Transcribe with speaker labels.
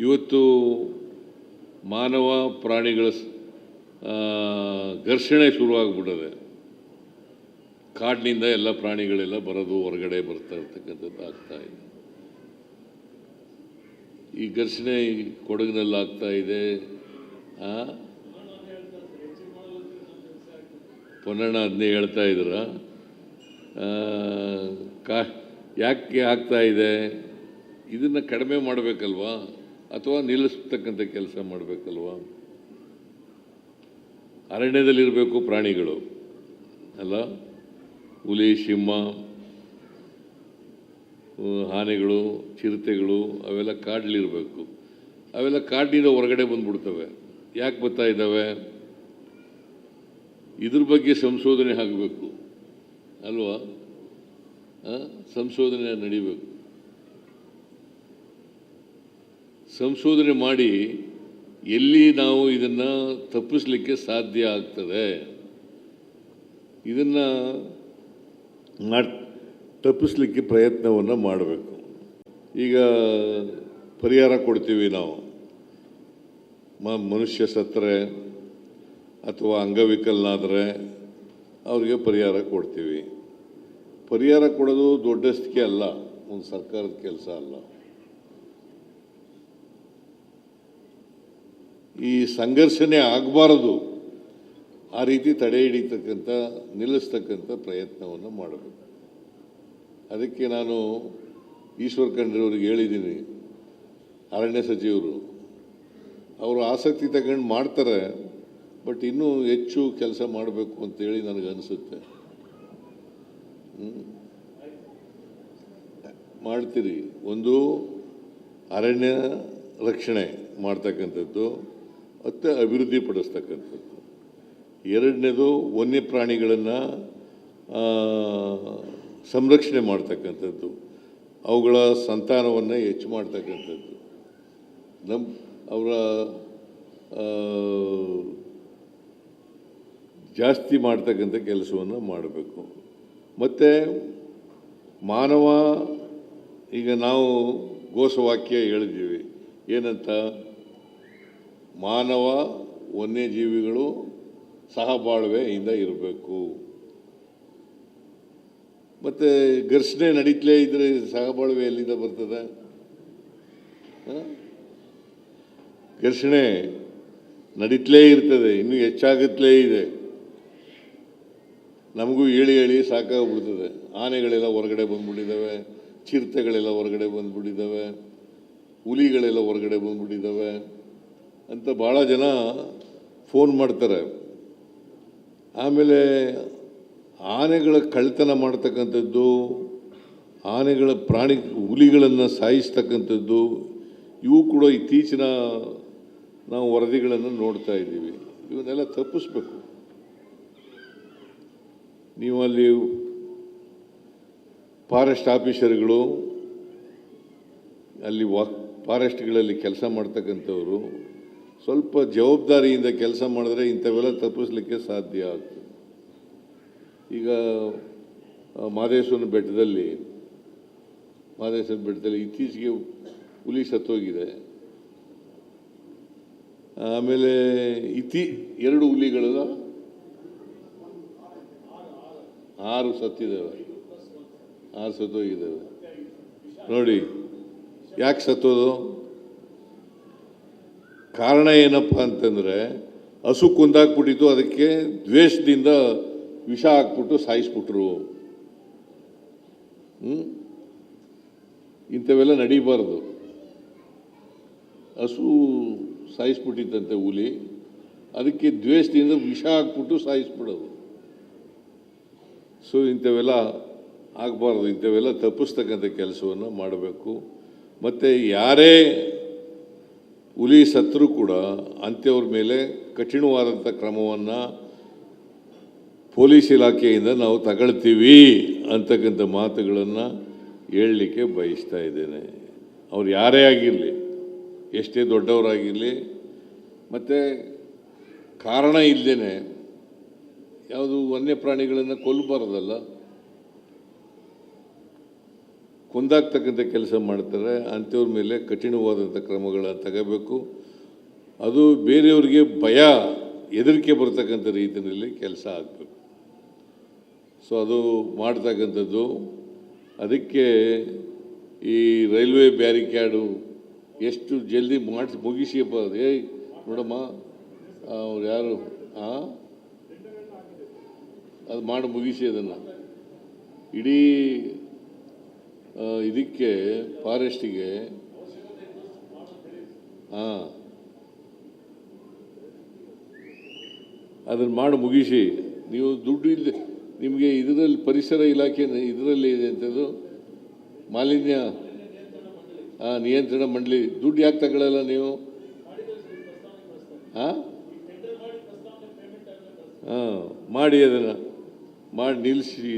Speaker 1: ಇವತ್ತು ಮಾನವ ಪ್ರಾಣಿಗಳ ಘರ್ಷಣೆ ಶುರುವಾಗ್ಬಿಟ್ಟಿದೆ. ಕಾಡಿನಿಂದ ಎಲ್ಲ ಪ್ರಾಣಿಗಳೆಲ್ಲ ಬರೋದು ಹೊರಗಡೆ ಬರ್ತಾ ಇರ್ತಕ್ಕಂಥದ್ದು ಆಗ್ತಾ ಇದೆ. ಈ ಘರ್ಷಣೆ ಕೊಡಗಿನಲ್ಲಿ ಆಗ್ತಾ ಇದೆ? ಪೊನ್ನಣ್ಣ ಅದನ್ನೇ ಹೇಳ್ತಾ ಇದ್ರ? ಕಾ, ಯಾಕೆ ಆಗ್ತಾ ಇದೆ? ಇದನ್ನು ಕಡಿಮೆ ಮಾಡಬೇಕಲ್ವಾ? ಅಥವಾ ನಿಲ್ಲಿಸ್ತಕ್ಕಂಥ ಕೆಲಸ ಮಾಡಬೇಕಲ್ವಾ? ಅರಣ್ಯದಲ್ಲಿರಬೇಕು ಪ್ರಾಣಿಗಳು, ಅಲ್ಲ? ಹುಲಿ, ಸಿಂಹ ಆನೆಗಳು, ಚಿರತೆಗಳು, ಅವೆಲ್ಲ ಕಾಡಲಿರಬೇಕು. ಅವೆಲ್ಲ ಕಾಡಿನಿಂದ ಹೊರಗಡೆ ಬಂದ್ಬಿಡ್ತವೆ. ಯಾಕೆ ಬರ್ತಾ ಇದ್ದಾವೆ ಇದ್ರ ಬಗ್ಗೆ ಸಂಶೋಧನೆ ಆಗಬೇಕು. ಅಲ್ವಾ? ಸಂಶೋಧನೆ ನಡಿಬೇಕು. ಸಂಶೋಧನೆ ಮಾಡಿ ಎಲ್ಲಿ ನಾವು ಇದನ್ನು ತಪ್ಪಿಸಲಿಕ್ಕೆ ಸಾಧ್ಯ ಆಗ್ತದೆ? ಇದನ್ನು ಮಾಡ್, ತಪ್ಪಿಸ್ಲಿಕ್ಕೆ ಪ್ರಯತ್ನವನ್ನು ಮಾಡಬೇಕು. ಈಗ ಪರಿಹಾರ ಕೊಡ್ತೀವಿ ನಾವು. ಮನುಷ್ಯ ಸತ್ತರೆ ಅಥವಾ ಅಂಗವಿಕಲನಾದರೆ ಅವರಿಗೆ ಪರಿಹಾರ ಕೊಡ್ತೀವಿ. ಪರಿಹಾರ ಕೊಡೋದು ದೊಡ್ಡಷ್ಟಕ್ಕೆ ಅಲ್ಲ, ಒಂದು ಸರ್ಕಾರದ ಕೆಲಸ ಅಲ್ಲ. ಈ ಸಂಘರ್ಷಣೆ ಆಗಬಾರದು, ಆ ರೀತಿ ತಡೆ ಹಿಡಿತಕ್ಕಂಥ, ನಿಲ್ಲಿಸ್ತಕ್ಕಂಥ ಪ್ರಯತ್ನವನ್ನು ಮಾಡಬೇಕು. ಅದಕ್ಕೆ ನಾನು ಈಶ್ವರ್ ಖಂಡ್ರೆಯವ್ರಿಗೆ ಹೇಳಿದ್ದೀನಿ, ಅರಣ್ಯ ಸಚಿವರು. ಅವರು ಆಸಕ್ತಿ ತಗೊಂಡು ಮಾಡ್ತಾರೆ, ಬಟ್ ಇನ್ನೂ ಹೆಚ್ಚು ಕೆಲಸ ಮಾಡಬೇಕು ಅಂತೇಳಿ ನನಗೆ ಅನಿಸುತ್ತೆ. ಮಾಡ್ತೀರಿ. ಒಂದು, ಅರಣ್ಯ ರಕ್ಷಣೆ ಮಾಡ್ತಕ್ಕಂಥದ್ದು. ಮತ್ತು ಅಭಿವೃದ್ಧಿ ಪಡಿಸ್ತಕ್ಕಂಥದ್ದು ಎರಡನೇದು ವನ್ಯ ಪ್ರಾಣಿಗಳನ್ನು ಸಂರಕ್ಷಣೆ ಮಾಡ್ತಕ್ಕಂಥದ್ದು. ಅವುಗಳ ಸಂತಾನವನ್ನು ಹೆಚ್ಚು ಮಾಡ್ತಕ್ಕಂಥದ್ದು. ನಮ್ಮ ಅವರ ಜಾಸ್ತಿ ಮಾಡ್ತಕ್ಕಂಥ ಕೆಲಸವನ್ನು ಮಾಡಬೇಕು. ಮತ್ತು ಮಾನವ, ಈಗ ನಾವು ಘೋಷವಾಕ್ಯ ಹೇಳಿದ್ದೀವಿ. ಏನಂತ? ಮಾನವ ವನ್ಯಜೀವಿಗಳು ಸಹಬಾಳ್ವೆಯಿಂದ ಇರಬೇಕು. ಮತ್ತು ಘರ್ಷಣೆ ನಡೀತಲೇ ಇದ್ದರೆ ಸಹಬಾಳ್ವೆ ಎಲ್ಲಿಂದ ಬರ್ತದೆ? ಘರ್ಷಣೆ ನಡೀತಲೇ ಇರ್ತದೆ, ಇನ್ನೂ ಹೆಚ್ಚಾಗುತ್ತಲೇ ಇದೆ. ನಮಗೂ ಹೇಳಿ ಹೇಳಿ ಸಾಕಾಗ್ಬಿಡ್ತದೆ. ಆನೆಗಳೆಲ್ಲ ಹೊರಗಡೆ ಬಂದ್ಬಿಟ್ಟಿದ್ದಾವೆ, ಚಿರತೆಗಳೆಲ್ಲ ಹೊರಗಡೆ ಬಂದ್ಬಿಟ್ಟಿದ್ದಾವೆ, ಹುಲಿಗಳೆಲ್ಲ ಹೊರಗಡೆ ಬಂದ್ಬಿಟ್ಟಿದ್ದಾವೆ. ಅಂತ ಭಾಳ ಜನ ಫೋನ್ ಮಾಡ್ತಾರೆ. ಆಮೇಲೆ ಆನೆಗಳ ಕಳ್ತನ ಮಾಡ್ತಕ್ಕಂಥದ್ದು, ಆನೆಗಳ ಪ್ರಾಣಿ ಹುಲಿಗಳನ್ನು ಸಾಯಿಸ್ತಕ್ಕಂಥದ್ದು, ಇವು ಕೂಡ ಇತ್ತೀಚಿನ ನಾವು ವರದಿಗಳನ್ನು ನೋಡ್ತಾ ಇದ್ದೀವಿ. ಇವನ್ನೆಲ್ಲ ತಪ್ಪಿಸ್ಬೇಕು. ನೀವು ಅಲ್ಲಿ ಫಾರೆಸ್ಟ್ ಆಫೀಸರ್ಗಳು, ಅಲ್ಲಿ ವಾ ಫಾರೆಸ್ಟ್ಗಳಲ್ಲಿ ಕೆಲಸ ಮಾಡ್ತಕ್ಕಂಥವ್ರು ಸ್ವಲ್ಪ ಜವಾಬ್ದಾರಿಯಿಂದ ಕೆಲಸ ಮಾಡಿದ್ರೆ ಇಂಥವೆಲ್ಲ ತಪ್ಪಿಸ್ಲಿಕ್ಕೆ ಸಾಧ್ಯ ಆಗ್ತದೆ. ಈಗ ಮಾದೇಶ್ವರನ ಬೆಟ್ಟದಲ್ಲಿ ಮಾದೇಶ್ವರನ ಬೆಟ್ಟದಲ್ಲಿ ಇತ್ತೀಚೆಗೆ ಹುಲಿ ಸತ್ತೋಗಿದೆ. ಆಮೇಲೆ ಇತಿ, ಎರಡು ಹುಲಿಗಳು, ಆರು ಸತ್ತಿದ್ದಾವೆ. ಆರು ಸತ್ತೋಗಿದ್ದಾವೆ. ನೋಡಿ, ಯಾಕೆ ಸತ್ತೋದು? ಕಾರಣ ಏನಪ್ಪ ಅಂತಂದರೆ ಹಸು ಕುಂದಾಕ್ಬಿಟ್ಟಿತ್ತು, ಅದಕ್ಕೆ ದ್ವೇಷದಿಂದ ವಿಷ ಹಾಕ್ಬಿಟ್ಟು ಸಾಯಿಸ್ಬಿಟ್ರು? ಇಂಥವೆಲ್ಲ ನಡೀಬಾರ್ದು. ಹಸು ಸಾಯಿಸ್ಬಿಟ್ಟಿತ್ತಂತೆ ಹುಲಿ, ಅದಕ್ಕೆ ದ್ವೇಷದಿಂದ ವಿಷ ಹಾಕ್ಬಿಟ್ಟು ಸಾಯಿಸ್ಬಿಡೋದು. ಸೊ ಇಂಥವೆಲ್ಲ ಆಗಬಾರ್ದು, ಇಂಥವೆಲ್ಲ ತಪ್ಪಿಸ್ತಕ್ಕಂಥ ಕೆಲಸವನ್ನು ಮಾಡಬೇಕು. ಮತ್ತು ಯಾರೇ ಹುಲಿ ಸತ್ತರೂ ಕೂಡ ಅಂಥವ್ರ ಮೇಲೆ ಕಠಿಣವಾದಂಥ ಕ್ರಮವನ್ನು ಪೊಲೀಸ್ ಇಲಾಖೆಯಿಂದ ನಾವು ತಗೊಳ್ತೀವಿ ಅಂತಕ್ಕಂಥ ಮಾತುಗಳನ್ನು ಹೇಳಲಿಕ್ಕೆ ಬಯಸ್ತಾ ಇದ್ದೇನೆ. ಅವ್ರು ಯಾರೇ ಆಗಿರಲಿ, ಎಷ್ಟೇ ದೊಡ್ಡವರಾಗಿರಲಿ, ಮತ್ತು ಕಾರಣ ಇಲ್ಲದೇ ಯಾವುದು ವನ್ಯಪ್ರಾಣಿಗಳನ್ನು ಕೊಲ್ಲಬಾರ್ದಲ್ಲ ಕುಂದಾಕ್ತಕ್ಕಂಥ ಕೆಲಸ ಮಾಡ್ತಾರೆ, ಅಂಥವ್ರ ಮೇಲೆ ಕಠಿಣವಾದಂಥ ಕ್ರಮಗಳ ತಗೋಬೇಕು. ಅದು ಬೇರೆಯವರಿಗೆ ಭಯ, ಹೆದರಿಕೆ ಬರ್ತಕ್ಕಂಥ ರೀತಿಯಲ್ಲಿ ಕೆಲಸ ಆಗಬೇಕು. ಸೊ ಅದು ಮಾಡ್ತಕ್ಕಂಥದ್ದು. ಅದಕ್ಕೆ ಈ ರೈಲ್ವೆ ಬ್ಯಾರಿಕ್ಯಾಡು ಎಷ್ಟು ಜಲ್ದಿ ಮಾಡಿಸಿ ಮುಗಿಸಿ ಅದು ಏಯ್ ನೋಡಮ್ಮ, ಅವ್ರು ಯಾರು ಹಾಂ ಅದು ಮಾಡಿ, ಮುಗಿಸಿ ಅದನ್ನು. ಇಡೀ ಇದಕ್ಕೆ ಫಾರೆಸ್ಟಿಗೆ ಹಾಂ ಅದನ್ನು ಮಾಡಿ ಮುಗಿಸಿ. ನೀವು ದುಡ್ಡು ಇಲ್ಲ ನಿಮಗೆ ಇದರಲ್ಲಿ ಪರಿಸರ ಇಲಾಖೆ ಇದರಲ್ಲಿ ಇದೆ ಅಂತದ್ದು ಮಾಲಿನ್ಯ ನಿಯಂತ್ರಣ ಮಂಡಳಿ, ದುಡ್ಡು ಯಾಕೆ ತಗೊಳ್ಳಲ್ಲ ನೀವು? ಹಾಂ ಹಾಂ ಮಾಡಿ ಅದನ್ನು, ಮಾಡಿ ನಿಲ್ಲಿಸಿ